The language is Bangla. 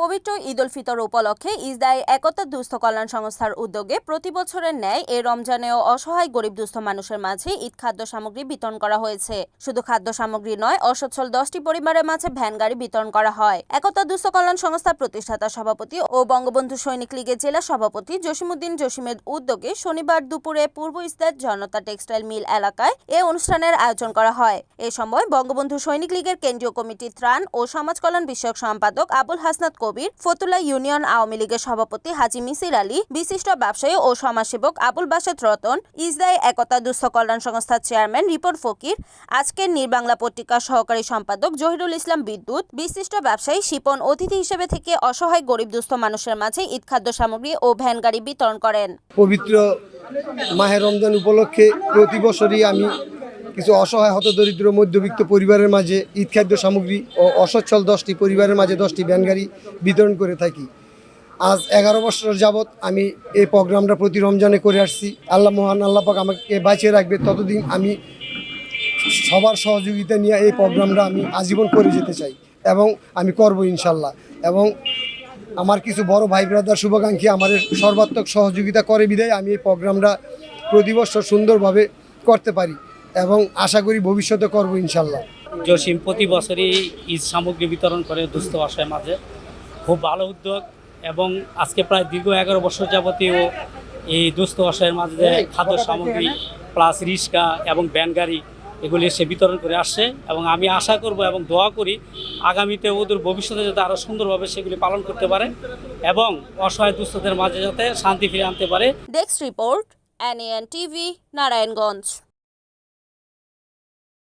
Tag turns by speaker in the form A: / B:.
A: পবিত্র ঈদ উল ফিতর উপলক্ষে ইসদায় একতা দুস্থ কল্যাণ সংস্থার উদ্যোগে প্রতি বছরের ন্যায় এই রমজানেও অসহায় গরিব দুস্থ মানুষের মাঝে ঈদ খাদ্য সামগ্রী বিতরণ করা হয়েছে। শুধু খাদ্য সামগ্রী নয়, অসচ্ছল দশটি পরিবারের মাঝে ভ্যান গাড়ি বিতরণ করা হয়। একতা দুস্থ কল্যাণ সংস্থার প্রতিষ্ঠাতা সভাপতি ও বঙ্গবন্ধু সৈনিক লীগের জেলা সভাপতি জসিমুদ্দিন জসিমের উদ্যোগে শনিবার দুপুরে পূর্ব ইস্তাদ জনতা টেক্সটাইল মিল এলাকায় এ অনুষ্ঠানের আয়োজন করা হয়। এ সময় বঙ্গবন্ধু সৈনিক লীগের কেন্দ্রীয় কমিটি ত্রাণ ও সমাজ কল্যাণ বিষয়ক সম্পাদক আবুল হাসনাত কবির ফতুল্লা ইউনিয়ন আওয়ামী লীগের সভাপতি হাজি মিসির আলী, বিশিষ্ট ব্যবসায়ী ও সমাজসেবক আবুল বাসাত রতন ইসদায় একতা দুস্থ কল্যাণ সংস্থার চেয়ারম্যান রিপোর্ট ফকির, আজকের নির্বাংলা পত্রিকার সহকারী সম্পাদক জহিরুল ইসলাম বিদ্যুৎ, বিশিষ্ট ব্যবসায়ী শিপন অতিথি হিসেবে থেকে অসহায় গরিব দুস্থ মানুষের মাঝে ঈদ খাদ্য সামগ্রী ও ভ্যান গাড়ি বিতরণ করেন।
B: পবিত্র মাহে রমজান উপলক্ষে প্রতি বছরই আমি কিছু অসহায়, হতদরিদ্র, মধ্যবিত্ত পরিবারের মাঝে ঈদ খাদ্য সামগ্রী ও অসচ্ছল দশটি পরিবারের মাঝে দশটি গাড়ি বিতরণ করে থাকি। আজ এগারো বছর যাবৎ আমি এই প্রোগ্রামটা প্রতি রমজানে করে আসছি। আল্লাহ মহান, আল্লাহ পাক আমাকে বাঁচিয়ে রাখবে। ততদিন আমি সবার সহযোগিতা নিয়ে এই প্রোগ্রামটা আমি আজীবন করে যেতে চাই এবং আমি করব ইনশাল্লাহ। এবং আমার কিছু বড় ভাই ব্রাদার শুভাকাঙ্ক্ষী আমার সর্বাত্মক সহযোগিতা করে বিদায় আমি এই প্রোগ্রামটা প্রতি বছর সুন্দরভাবে করতে পারি। এবং আশা করি ভবিষ্যতে করব ইনশাল্লাহ।
C: জসিম প্রতি বছরই ঈদ সামগ্রী বিতরণ করে দুস্থ অসহায় মাঝে। খুব ভালো উদ্যোগ এবং আজকে প্রায় দীর্ঘ এগারো বছর যাবতীয় এই দুস্থ অসহায়ের মাঝে খাদ্য সামগ্রী প্লাস রিক্সা এবং ভ্যান গাড়ি এগুলি সে বিতরণ করে আসছে এবং আমি আশা করব এবং দোয়া করি আগামীতে ওদের ভবিষ্যতে যাতে আরও সুন্দরভাবে সেগুলি পালন করতে পারে এবং অসহায় দুস্থদের মাঝে যাতে শান্তি ফিরে আনতে পারে।
A: Desk report NN TV Narayanganj